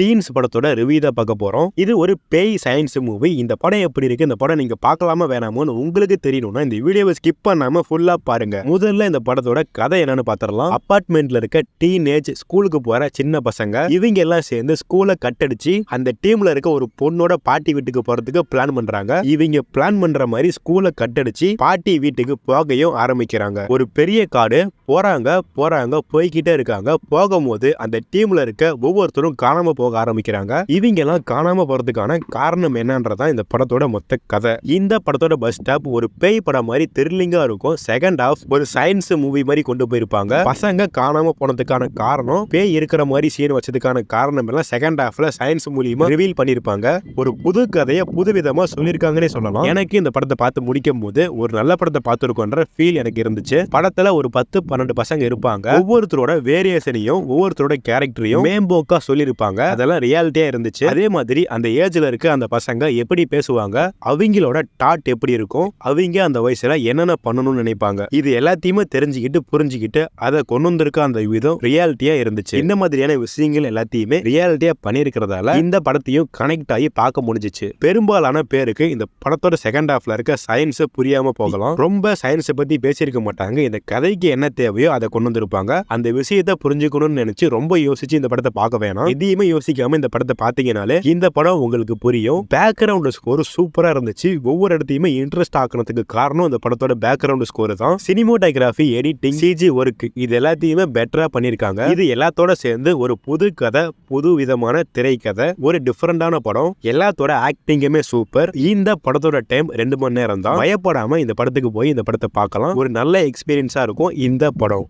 Teens படத்தோட review தான் பார்க்க போகிறோம் இது ஒரு பேய் சயின்ஸ் மூவி இந்த படம் எப்படி இருக்கு? இந்த படம் நீங்க பார்க்கலாமா வேணாமோன்னு உங்களுக்கு தெரியணும்னா இந்த வீடியோவை ஸ்கிப் பண்ணாம ஃபுல்லா பாருங்க. முதல்ல இந்த படத்தோட கதை என்னன்னு பார்த்துடலாம். அப்பார்ட்மெண்ட்ல இருக்க டீனேஜ் ஸ்கூலுக்கு போற சின்ன பசங்க இவங்க எல்லாம் சேர்ந்து ஸ்கூலை கட்டடிச்சு அந்த டீம்ல இருக்க ஒரு பொண்ணோட பாட்டி வீட்டுக்கு போறதுக்கு பிளான் பண்றாங்க. இவங்க பிளான் பண்ற மாதிரி ஸ்கூலை கட்டடிச்சு பாட்டி வீட்டுக்கு போகையும் ஆரம்பிக்கிறாங்க. ஒரு பெரிய காடு போறாங்க போறாங்க போய்கிட்டே இருக்காங்க. போகும்போது அந்த டீம்ல இருக்க ஒவ்வொருத்தரும் காணாம போக ஆரம்பிக்கிறாங்க. இவங்க எல்லாம் காணாம போறதுக்கான காரணம் என்னன்றதான் இந்த படத்தோட மொத்த கதை. இந்த படத்தோட பஸ் ஸ்டாப் ஒரு பேய் படம் மாதிரி த்ரில்லிங்கா இருக்கும். செகண்ட் ஹாஃப் ஒரு சயின்ஸ் மூவி மாதிரி கொண்டு போயிருப்பாங்க. பசங்க காணாம போனதுக்கான காரணம் பேய் இருக்கிற மாதிரி சீன் வச்சதுக்கான காரணம் எல்லாம் செகண்ட் ஹாஃப்ல சயின்ஸ் மூலியமா ரிவீல் பண்ணிருப்பாங்க ஒரு புது கதையை புது விதமா சொல்லியிருக்காங்கன்னே சொல்லலாம். எனக்கு இந்த படத்தை பார்த்து முடிக்கும் போது ஒரு நல்ல படத்தை பார்த்துருக்கோன்ற ஃபீல் எனக்கு இருந்துச்சு. படத்துல ஒரு பத்து பன்னெண்டு பசங்க இருப்பாங்க. ஒவ்வொருத்தரோட வேரியேஷனையும் ஒவ்வொருத்தரோட கேரக்டரையும் மேம்போக்கா சொல்லியிருப்பாங்க. அதெல்லாம் ரியாலிட்டியாக இருந்துச்சு. அதே மாதிரி அந்த ஏஜில் இருக்க அந்த பசங்க எப்படி பேசுவாங்க? அவங்களோட டாட் எப்படி இருக்கும்? அவங்க அந்த வயசுல என்னென்ன பண்ணணும்னு நினைப்பாங்க? இது எல்லாத்தையுமே தெரிஞ்சுக்கிட்டு புரிஞ்சுக்கிட்டு அதை கொண்டு வந்திருக்க அந்த விதம் ரியாலிட்டியா இருந்துச்சு. இந்த மாதிரியான விஷயங்கள் எல்லாத்தையுமே ரியாலிட்டியா பண்ணியிருக்கிறதால இந்த படத்தையும் கனெக்ட் ஆகி பார்க்க முடிஞ்சிச்சு. பெரும்பாலான பேருக்கு இந்த படத்தோட செகண்ட் ஹாஃப்ல இருக்க சயின்ஸ் புரியாம போகலாம். ரொம்ப சயின்ஸை பத்தி பேசியிருக்க மாட்டாங்க. இந்த கதைக்கு என்ன தேவையோ அதை கொண்டு வந்திருப்பாங்க. அந்த விஷயத்தை புரிஞ்சுக்கணும்னு நினைச்சு ரொம்ப யோசிச்சு இந்த படத்தை பார்க்க வேணாம். எதையுமே யோசிக்காம இந்த படத்தை பார்த்தீங்கனாலே இந்த படம் உங்களுக்கு புரியும். பேக்ரவுண்ட் ஸ்கோர் சூப்பரா இருந்துச்சு. ஒவ்வொரு இடத்தையுமே இன்ட்ரெஸ்ட் ஆக்குறதுக்கு காரணம் இந்த படத்தோட பேக்ரவுண்ட் ஸ்கோர் தான். சினிமோட்டோகிராஃபி எடிட்டிங் சிஜி ஒர்க் இது எல்லாத்தையுமே பெட்டரா பண்ணிருக்காங்க இது எல்லாத்தோட சேர்ந்து ஒரு புது கதை புது விதமான திரைக்கதை ஒரு டிஃப்ரெண்டான படம். எல்லாத்தோட ஆக்டிங்குமே சூப்பர் இந்த படத்தோட டைம் ரெண்டு மணி நேரம் தான் பயப்படாம இந்த படத்துக்கு போய் இந்த படத்தை பார்க்கலாம். ஒரு நல்ல எக்ஸ்பீரியன்ஸா இருக்கும் இந்த படம்.